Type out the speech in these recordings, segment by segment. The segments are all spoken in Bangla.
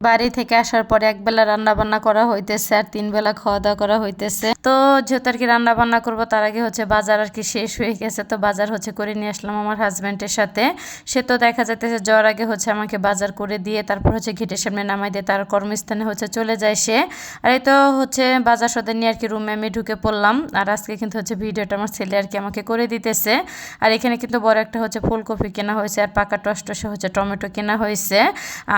বাড়ি থেকে আসার পরে একবেলা রান্না বান্না করা হইতেছে আর তিন বেলা খাওয়া দাওয়া করা হইতেছে। তো যেহেতু আর কি রান্না বান্না করব, তার আগে হচ্ছে বাজার আর কি শেষ হয়ে গেছে, তো বাজার হচ্ছে করে নিয়ে আসলাম আমার হাজব্যান্ডের সাথে। সে তো দেখা যাইতেছে যাওয়ার আগে হচ্ছে আমাকে বাজার করে দিয়ে তারপর হচ্ছে ঘেটের সামনে নামাই দিয়ে তার কর্মস্থানে হচ্ছে চলে যায় সে। আর এই তো হচ্ছে বাজার সদে নিয়ে আর কি রুমে আমি ঢুকে পড়লাম আর আজকে কিন্তু হচ্ছে ভিডিওটা আমার ছেলে আর কি আমাকে করে দিতেছে। আর এখানে কিন্তু বড় একটা হচ্ছে ফুলকপি কেনা হয়েছে আর পাকা টস টসে হচ্ছে টমেটো কেনা হয়েছে।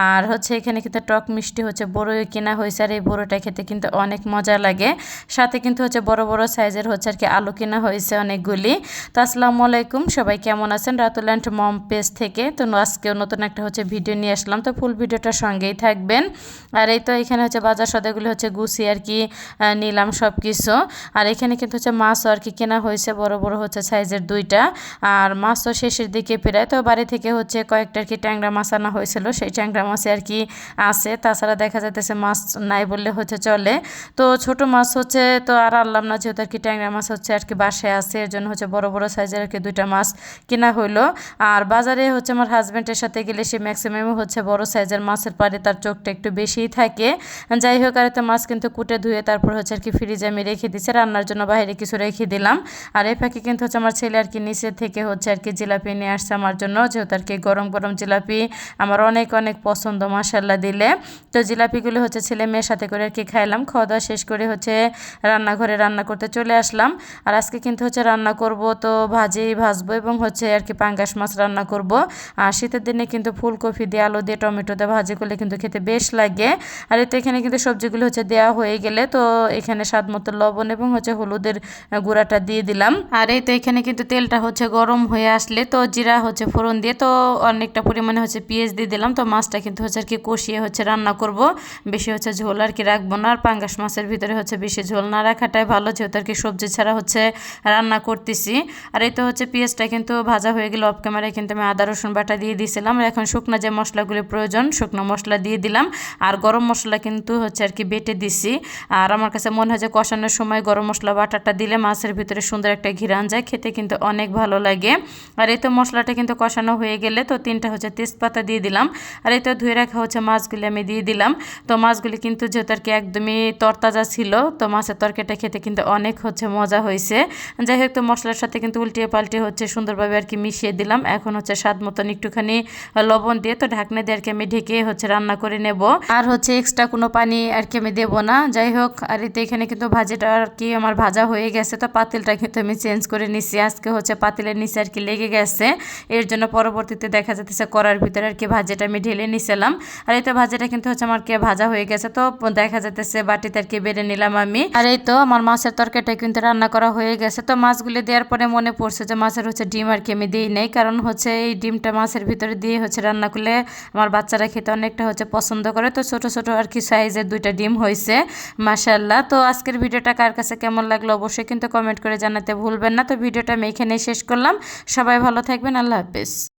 আর হচ্ছে এখানে কিন্তু টক মিষ্টি হচ্ছে বড়ই কেনা হয়েছে আর এই বড়টা খেতে কিন্তু অনেক মজা লাগে। সাথে কিন্তু হচ্ছে বড় বড় সাইজের হচ্ছে আর কি আলু কেনা হয়েছে অনেকগুলি। তো আসসালামু আলাইকুম, সবাই কেমন আছেন? রাতুল অ্যান্ড মম পেজ থেকে। তো আজকেও নতুন একটা হচ্ছে ভিডিও নিয়ে আসলাম। তো ফুল ভিডিওটা সঙ্গেই থাকবেন। আর এই তো এখানে হচ্ছে বাজার সদাগুলো হচ্ছে গুছি আর কি নিলাম সব কিছু আর এখানে কিন্তু হচ্ছে মাছও আর কি কেনা হয়েছে বড় বড় হচ্ছে সাইজের দুইটা। আর মাছও শেষের দিকে প্রায় তো বাড়ি থেকে হচ্ছে কয়েকটা আর কি ট্যাংরা মাছ আনা হয়েছিল। সেই ট্যাংরা মাছে আর কি আছে, তাছাড়া দেখা যাইতেছে মাছ নাই বললে হচ্ছে চলে। তো ছোট মাছ হচ্ছে, তো আর আনলাম না যেহেতু আর কি ট্যাংরা মাছ হচ্ছে আর কি বাসায় আছে, এর জন্য হচ্ছে বড় বড় সাইজের আর কি দুইটা মাছ কেনা হইল। আর বাজারে হচ্ছে আমার হাজব্যান্ডের সাথে গেলে সে ম্যাক্সিমাম হচ্ছে বড় সাইজের মাছের পারে তার চোখটা একটু বেশিই থাকে। যাই হোক, আর তো মাছ কিন্তু কুটে ধুয়ে তারপর হচ্ছে আর কি ফ্রিজে আমি রেখে দিচ্ছি রান্নার জন্য বাইরে কিছু রেখে দিলাম। আর এই ফাঁকে কিন্তু হচ্ছে আমার ছেলে আর কি নিচে থেকে হচ্ছে আর কি জিলাপি নিয়ে আসছে আমার জন্য, যেহেতু আর কি গরম গরম জিলাপি আমার অনেক অনেক পছন্দ মশাল্লা দিলে। তো জিলাপিগুলো হচ্ছে ছেলে মেয়ের সাথে করে আর কি খাইলাম। খাওয়া দাওয়া শেষ করে হচ্ছে রান্নাঘরে রান্না করতে চলে আসলাম। আর আজকে কিন্তু হচ্ছে রান্না করব তো ভাজি, ভাজবো এবং হচ্ছে আর কি পাঙ্গাস মাছ রান্না করব। আর শীতের দিনে কিন্তু ফুলকপি দিয়ে আলু দিয়ে টমেটো দিয়ে ভাজি করলে কিন্তু খেতে বেশ লাগে। আর এতে এখানে কিন্তু সবজিগুলো হচ্ছে দেওয়া হয়ে গেলে তো এখানে স্বাদ মতো লবণ এবং হচ্ছে হলুদের গুঁড়াটা দিয়ে দিলাম। আর এই তো এখানে কিন্তু তেলটা হচ্ছে গরম হয়ে আসলে তো জিরা হচ্ছে ফোড়ন দিয়ে তো অনেকটা পরিমাণে হচ্ছে পেঁয়াজ দিয়ে দিলাম। তো মাছটা কিন্তু হচ্ছে আর কি কষিয়ে হচ্ছে রান্না করব, বেশি হচ্ছে ঝোল আর কি রাখব না। আর পাঙ্গাস মাছের ভিতরে হচ্ছে বেশি ঝোল না রাখাটাই ভালো, যেহেতু আর কি সবজি ছাড়া হচ্ছে রান্না করতেছি। আর এই তো হচ্ছে পেঁয়াজটা কিন্তু ভাজা হয়ে গেলে অফ ক্যামেরায় কিন্তু আমি আদা, রসুন বাটা দিয়ে দিয়েছিলাম আর এখন শুকনো যে মশলাগুলি প্রয়োজন, শুকনো মশলা দিয়ে দিলাম। আর গরম মশলা কিন্তু হচ্ছে আর কি বেটে দিছি। আর আমার কাছে মনে হয় যে কষানোর সময় গরম মশলা বাটাটা দিলে মাছের ভিতরে সুন্দর একটা ঘিরান যায়, খেতে কিন্তু অনেক ভালো লাগে। আর এই তো মশলাটা কিন্তু কষানো হয়ে গেলে তো তিনটা হচ্ছে তেজপাতা দিয়ে দিলাম। আর এই তো ধুয়ে রাখা হচ্ছে মাছগুলি আমি দিয়ে দিলাম। তো মাছগুলি কিন্তু যেহেতু আর কি একদমই তরতাজা ছিল, তো মাছের তরকারিটা খেতে কিন্তু অনেক হচ্ছে মজা হয়েছে। যাই হোক, তো মশলার সাথে কিন্তু উল্টিয়ে পাল্টে হচ্ছে সুন্দরভাবে আর কি মিশিয়ে দিলাম। এখন হচ্ছে স্বাদ মতন একটুখানি লবণ দিয়ে তো ঢাকনা দিয়ে আর কি আমি ঢেকে হচ্ছে রান্না করে নেব। আর হচ্ছে এক্সট্রা কোনো পানি আর কি আমি দেবো না। যাই হোক, আর এতে এখানে কিন্তু ভাজিটা আর কি আমার ভাজা হয়ে গেছে, তো পাতিলটা কিন্তু আমি চেঞ্জ করে নিছি। আজকে হচ্ছে পাতিলের নিচে আর কি লেগে গেছে। এর জন্য পরবর্তীতে দেখা যাচ্ছে করার ভিতরে আর কি ভাজিটা আমি ঢেলে নিছিলাম। আর এই তো ভাজিটা কিন্তু হচ্ছে আমার কি ভাজা হয়ে গেছে, তো দেখা যাচ্ছে বাটিতে আর কি বেড়ে নিলাম আমি। আর এই তো আমার মাছের তরকারিটা কিন্তু রান্না করা হয়ে গেছে, তো মাছগুলি দেওয়ার পরে মনে পড়ছে যে মাছের হচ্ছে ডিম আর কি আমি দিই নেই, কারণ হচ্ছে এই ডিমটা মাছের ভিতরে দিয়ে হচ্ছে রান্না করলে আমার বাচ্চারা খেতে অনেকটা হচ্ছে পছন্দ করে, তো ছোট ছোট আর কি সাইজের দুইটা ডিম হয়েছে মাসাল্লাহ তো আজকের ভিডিওটা কার কাছে কেমন লাগল অবশ্যই কিন্তু কমেন্ট করে জানাতে ভুলবেন না, তো ভিডিওটা আমি এখানেই শেষ করলাম, সবাই ভালো থাকবেন, আল্লাহ হাফিজ।